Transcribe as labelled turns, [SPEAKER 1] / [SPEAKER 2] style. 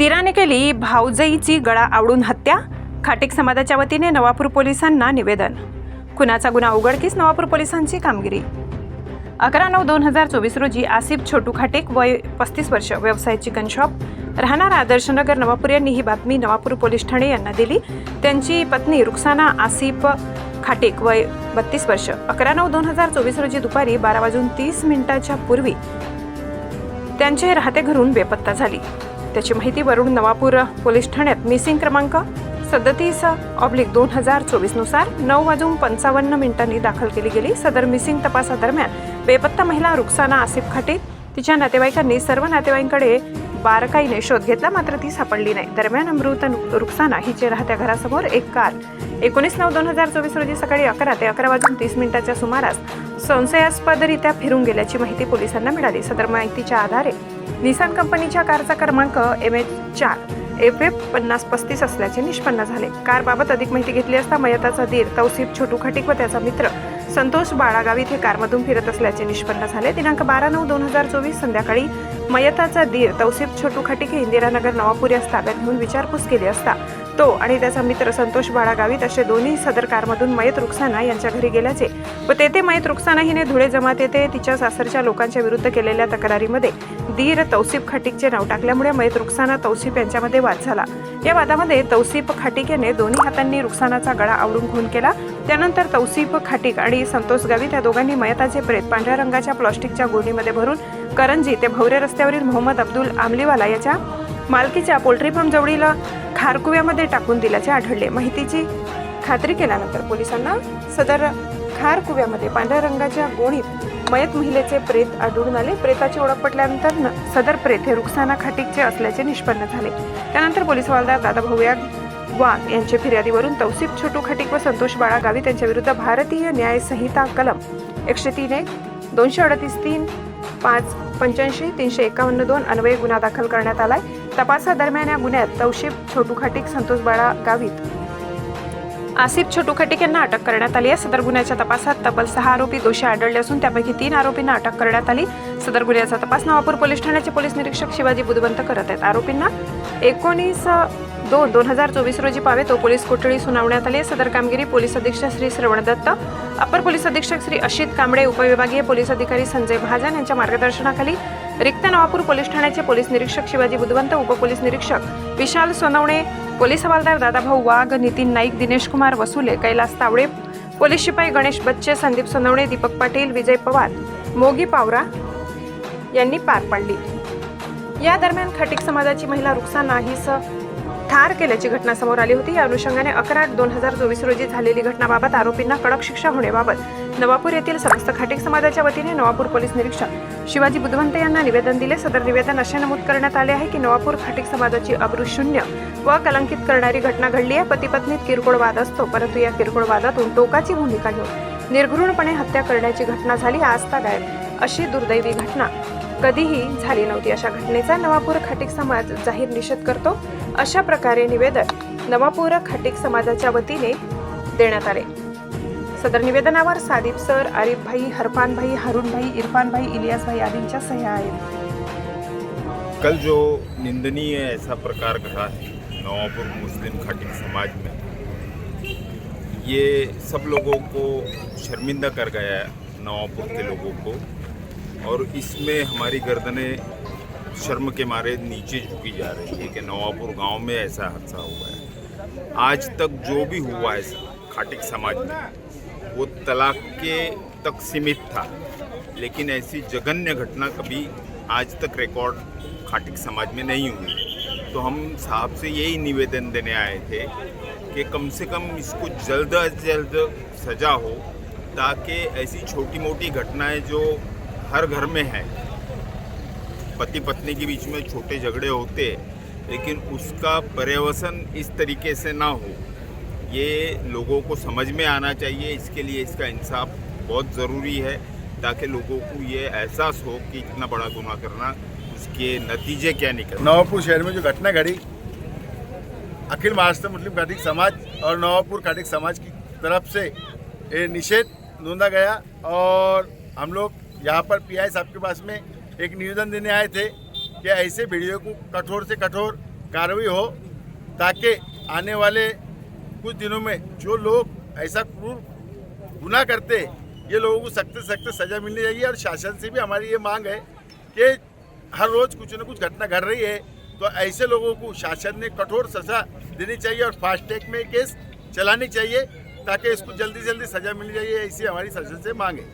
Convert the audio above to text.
[SPEAKER 1] दिराने केली भाऊजईची गळा आवडून हत्या? खाटेक समाजाच्या वतीने नवापूर पोलिसांना निवेदन. खुनाचा गुन्हा उघडकीस नवापूर पोलिसांची कामगिरी. अकरा नऊ दोन हजार चोवीस रोजी आसिफ छोटू खाटेक वय पस्तीस वर्ष. व्यवसाय चिकन शॉप. राहणारा आदर्शनगर नवापूर यांनी ही बातमी नवापूर पोलीस ठाणे यांना दिली. त्यांची पत्नी रुक्साना आसिफ खाटेक वय बत्तीस वर्ष. अकरा नऊ दोन हजार चोवीस रोजी दुपारी बारा वाजून तीस मिनिटाच्या पूर्वी त्यांचे राहते घरून बेपत्ता झाली. त्याची माहिती वरून नवापूर पोलीस ठाण्यात. मिसिंग क्रमांक सदतीस ऑब्लिक दोन हजार चोवीसनुसार नऊ वाजून पंचावन्न मिनिटांनी दाखल केली गेली. सदर मिसिंग तपासादरम्यान बेपत्ता महिला रुक्साना आसिफ खाटे तिच्या नातेवाईकांनी सर्व नातेवाईकांकडे बारकाईने शोध घेतला मात्र ती सापडली नाही. दरम्यान अमृत रुक्साना हिचे राहत्या घरासमोर एक कार. एकोणीस नऊ दोन हजार चोवीस रोजी सकाळी अकरा ते अकरा वाजून तीस मिनिटाच्या सुमारास संशयास्पदरित्या फिरून गेल्याची माहिती पोलिसांना मिळाली. सदर माहितीच्या आधारे निसान कंपनीच्या कारचा क्रमांक एम एच चार. एफ एफ पन्नास पस्तीस असल्याचे निष्पन्न झाले. कारबाबत अधिक माहिती घेतली असता मयताचा दीर तौसिफ छोटू खटिक व त्याचा मित्र संतोष बाळागाव इथे कारमधून फिरत असल्याचे निष्पन्न झाले. दिनांक बारा नऊ दोन हजार चोवीस संध्याकाळी मयताचा दीर तौसिफ छोटू खटिक हे इंदिरानगर नवापुरी ताब्यात घेऊन विचारपूस केली असता तो आणि त्याचा मित्र संतोष बाळागावीत असे दोन्ही सदर कारमधून मयत रुक्साना यांच्या घरी गेल्याचे. व तेथे मयत रुक्साना हिने धुळे जमात येथे तिच्या सासरच्या लोकांच्या विरुद्ध केलेल्या तक्रारीमध्ये दीर तौसिफ खाटिकचे नाव टाकल्यामुळे मयत रुक्साना तौसिफ यांच्यामध्ये वाद झाला. या वादामध्ये तौसिफ खाटिक याने दोन्ही हातांनी रुक्सानाचा गळा आवडून खून केला. त्यानंतर तौसिफ खाटिक आणि संतोष गावी या दोघांनी मयताचे प्रेत पांढऱ्या रंगाच्या प्लास्टिकच्या गोणीमध्ये भरून करंजी ते भवरे रस्त्यावरील मोहम्मद अब्दुल आमलीवाला याच्या मालकीच्या पोल्ट्री फार्म जवळील खारकुव्यामध्ये टाकून दिल्याचे आढळले. माहितीची खात्री केल्यानंतर पोलिसांना सदर खारकुव्यामध्ये पांढऱ्या रंगाच्या गोणीत मयत महिलेचे प्रेत आढळून आले. प्रेताची ओळख पटल्यानंतर सदर प्रेत हे रुखसाना खाटीकचे असल्याचे निष्पन्न झाले. त्यानंतर पोलीस हवालदार दादा भाऊया वाघ यांच्या फिर्यादीवरून तौसिफ छोटू खटिक व संतोष बाळा गावित यांच्या विरुद्ध भारतीय न्याय संहिता कलम एकशे तीन एक दोनशे अडतीस तीन पाच पंच्याऐंशी तीनशे एकावन्न दोन अन्वये गुन्हा दाखल करण्यात आलाय. तपासादरम्यान या गुन्ह्यात तौशिफ छोटू खाटीक संतोष बाळा गावित. आसिफ छोटू खाटीक यांना अटक करण्यात आली आहे. सदर गुन्ह्याच्या तपासात तब्बल सहा आरोपी दोषी आढळले असून त्यापैकी तीन आरोपींना अटक करण्यात आली. सदर गुन्ह्याचा तपास नवापूर पोलीस ठाण्याचे पोलीस निरीक्षक शिवाजी बुधवंत करत आहेत. आरोपींना एकोणीस दोन दोन हजार चोवीस रोजी पावे तो पोलीस कोठडी सुनावण्यात आली आहे. सदर कामगिरी पोलीस अधीक्षक श्री श्रवण दत्त अपर पोलीस अधीक्षक श्री अशित कांबळे उपविभागीय पोलीस अधिकारी संजय महाजन यांच्या मार्गदर्शनाखाली रिक्त नवापूर पोलीस ठाण्याचे पोलीस निरीक्षक शिवाजी बुधवंत उपपोलीस निरीक्षक विशाल सोनवणे पोलीस हवालदार दादाभाऊ वाघ नितीन नाईक दिनेश कुमार वसुले कैलास तावडे पोलीस शिपाई गणेश बच्चे संदीप सोनवणे दीपक पाटील विजय पवार मोगी पावरा यांनी पार पाडली. या दरम्यान खटिक समाजाची महिला रुक्साना हिस ठार केल्याची घटना समोर आली होती. या अनुषंगाने अकरा आठ दोन हजार चोवीस रोजी झालेली घटनाबाबत आरोपींना कडक शिक्षा होण्याबाबत नवापूर येथील समस्त खाटिक समाजाच्या वतीने नवापूर पोलीस निरीक्षक शिवाजी बुधवंत यांना निवेदन दिले. सदर निवेदन असे नमूद करण्यात आले आहे की नवापूर खाटीक समाजाची अब्रुशून्य व कलंकित करणारी घटना घडली आहे. पतीपत्नीत किरकोळ वाद असतो परंतु या किरकोळ वादातून टोकाची भूमिका घेऊन निर्घृणपणे हत्या करण्याची घटना झाली. आस्था गायब अशी दुर्दैवी घटना कधीही झाली नव्हती. अशा घटनेचा नवापूर खाटीक समाज जाहीर निषेध करतो. अशा प्रकारे निवेदन नवापूर खटिक समाजाच्या वतीने देण्यात आले. सदर निवेदनावर सादीप सर आरिफ भाई हरफान भाई हरुण भाई इरफान भाई इलियास भाई आदींच्या सह्या आहेत.
[SPEAKER 2] कल जो निंदनीय ऐसा प्रकार घटा है नवापुर मुस्लिम खाटिक समाज में ये सब लोगों को शर्मिंदा कर गया है नवापुर के लोगों को। और इसमें हमारी गर्दनें शर्म के मारे नीचे झुकी जा रही है कि नवापुर गाँव में ऐसा हादसा हुआ है। आज तक जो भी हुआ है खाटिक समाज में, वो तलाक के तक सीमित था। लेकिन ऐसी जघन्य घटना कभी आज तक रिकॉर्ड खाटिक समाज में नहीं हुई। तो हम साहब से यही निवेदन देने आए थे कि कम से कम इसको जल्द अज जल्द सजा हो, ताकि ऐसी छोटी मोटी घटनाएँ जो हर घर में है पति पत्नी के बीच में छोटे झगड़े होते हैं लेकिन उसका पर्यवसन इस तरीके से ना हो। ये लोगों को समझ में आना चाहिए, इसके लिए इसका इंसाफ बहुत ज़रूरी है, ताकि लोगों को ये एहसास हो कि इतना बड़ा गुनाह करना, उसके नतीजे क्या निकल
[SPEAKER 3] नवापुर शहर में जो घटना घड़ी अखिल महाराष्ट्र मुस्लिम खाटिक समाज और नवापुर खाटिक समाज की तरफ़ से ये निषेध नोंदा गया और हम लोग यहाँ पर पीआई साहब के पास में एक निवेदन देने आए थे कि ऐसे वीडियो को कठोर से कठोर कार्रवाई हो, ताकि आने वाले कुछ दिनों में जो लोग ऐसा क्रूर गुनाह करते, ये लोगों को सख्त सख्त सजा मिलनी चाहिए और शासन से भी हमारी ये मांग है कि हर रोज कुछ न कुछ घटना घट रही है तो ऐसे लोगों को शासन ने कठोर सजा देनी चाहिए और फास्टैग में केस चलानी चाहिए, ताकि इसको जल्दी जल्दी सजा मिलनी चाहिए ऐसी हमारी शासन से मांग है।